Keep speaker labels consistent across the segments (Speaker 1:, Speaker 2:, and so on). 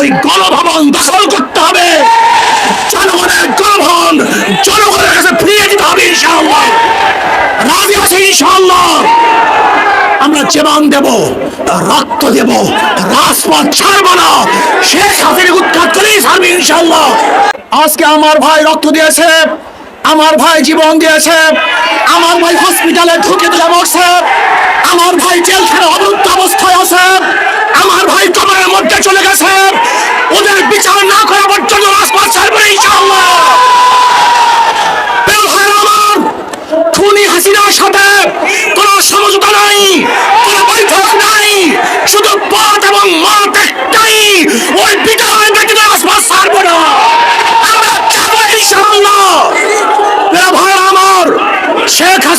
Speaker 1: ওই গণভবন দখল করতে হবে। জনগণের গণভবন, জনগণের কাছে ফিরিয়ে দিতে হবে রাজি আছে আমরা জীবন দেব, রক্ত দেব, রাজপথ ছাড়ব না। শেখ উৎখাত করেই ছাড়বে আজকে আমার ভাই রক্ত দিয়েছে, আমার ভাই জীবন দিয়েছে, আমার ভাই হসপিটালে ঢুকে দিলে মরছে, আমার ভাই জেলখানে অবরুদ্ধ অবস্থায় আছে, আমার ভাই কবরের মধ্যে চলে গেছে ওদের বিচার না করা পর্যন্ত রাজপথ ছাড়বে না ইনশাআল্লাহ প্রিয় ভাইরা আমার, খুনি হাসিনার সাথে কোনো সমঝোতা নাই কোনো বৈঠক নাই শুধু পথ এবং মত একটাই ওই বিদায় ব্যতীত রাজপথ ছাড়ব না আমরা যাব ইনশাআল্লাহ প্রিয় ভাইরা আমার শেখ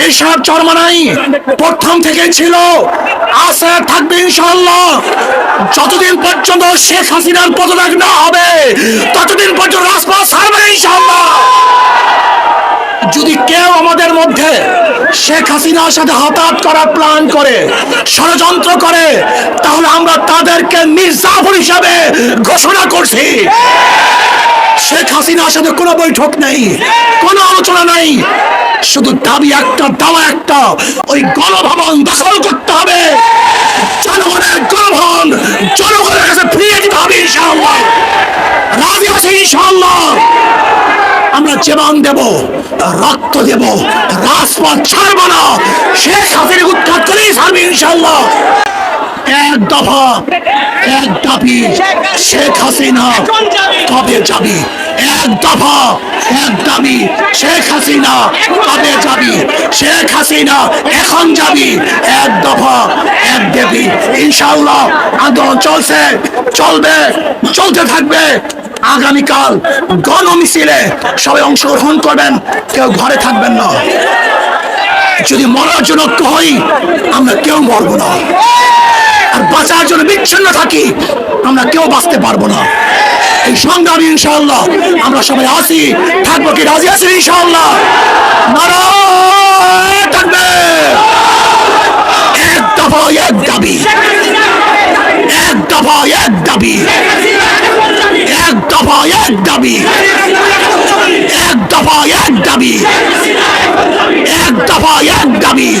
Speaker 1: পেশাব চরমানাই প্রথম থেকে ছিল। আছে থাকবে ইনশাআল্লাহ। যতদিন পর্যন্ত শেখ হাসিনার পদত্যাগ না হবে, ততদিন পর্যন্ত রাজপথ ছাড়বে না ইনশাআল্লাহ। যদি কেউ আমাদের মধ্যে শেখ হাসিনার সাথে হতাহত করার প্ল্যান করে, ষড়যন্ত্র করে, তাহলে আমরা তাদেরকে মির্জাফর হিসাবে ঘোষণা করছি। শেখ হাসিনার সাথে কোনো বৈঠক নেই, কোনো আলোচনা নেই। শুধু দাবি একটা, দাওয়া একটা। ওই গণভবন দখল করতে হবে। জনগণের গণভবন, জনগণের কাছে ফিরিয়ে দিতে হবে ইনশাআল্লাহ। ইনশাআল্লাহ। আমরা জীবন দেব, রক্ত দেব, রাজপথ ছাড়ব না। শেখ হাসিনা উৎখাত করেই ছাড়বে ইনশাআল্লাহ। এক দফা, এক দাবি, শেখ হাসিনা কবে যাবি? এক দফা, এক দাবি শেখ হাসিনা কবে যাবি? শেখ হাসিনা এখন যাবি? এক দফা, এক দেবী। ইনশাআল্লাহ আন্দোলন চলছে, চলবে, চলতে থাকবে। আগামীকাল গণ মিছিলে সবাই অংশগ্রহণ করবেন, কেউ ঘরে থাকবেন না। যদি মরার জন্য হই, আমরা কেউ মরবো না। আর বাঁচার জন্য বিচ্ছিন্ন থাকি, আমরা কেউ বাঁচতে পারব না। সংগ্রামী ইনশাআল্লাহ। আমরা সবাই আসি থাকব কি রাজি আছি ইনশাআল্লাহ? নারায়ণ থাকবে। এক দফা এক দাবি। এক দফা এক দাবি। এক দফা এক দাবি। এক দফা এক দাবি। এক দফা এক দাবি।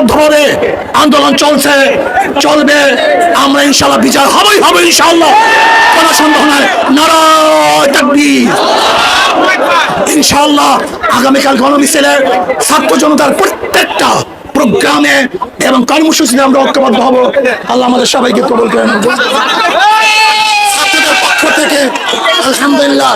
Speaker 1: আসুন ঐক্যবদ্ধভাবে আন্দোলন চলছে, চলবে। আমরা ইনশাল্লাহ বিচার হবেই হবে ইনশাল্লাহ। কোনো সন্দেহ নাই। তাকবীর। ইনশাল্লাহ আগামীকাল গণমিছিলে ছাত্র জনতার প্রত্যেকটা প্রোগ্রামে এবং কর্মসূচিতে আমরা ঐক্যবদ্ধ হব। আল্লাহ আমাদের সবাইকে কবল করেন ছাত্রদের পক্ষ থেকে আলহামদুলিল্লাহ।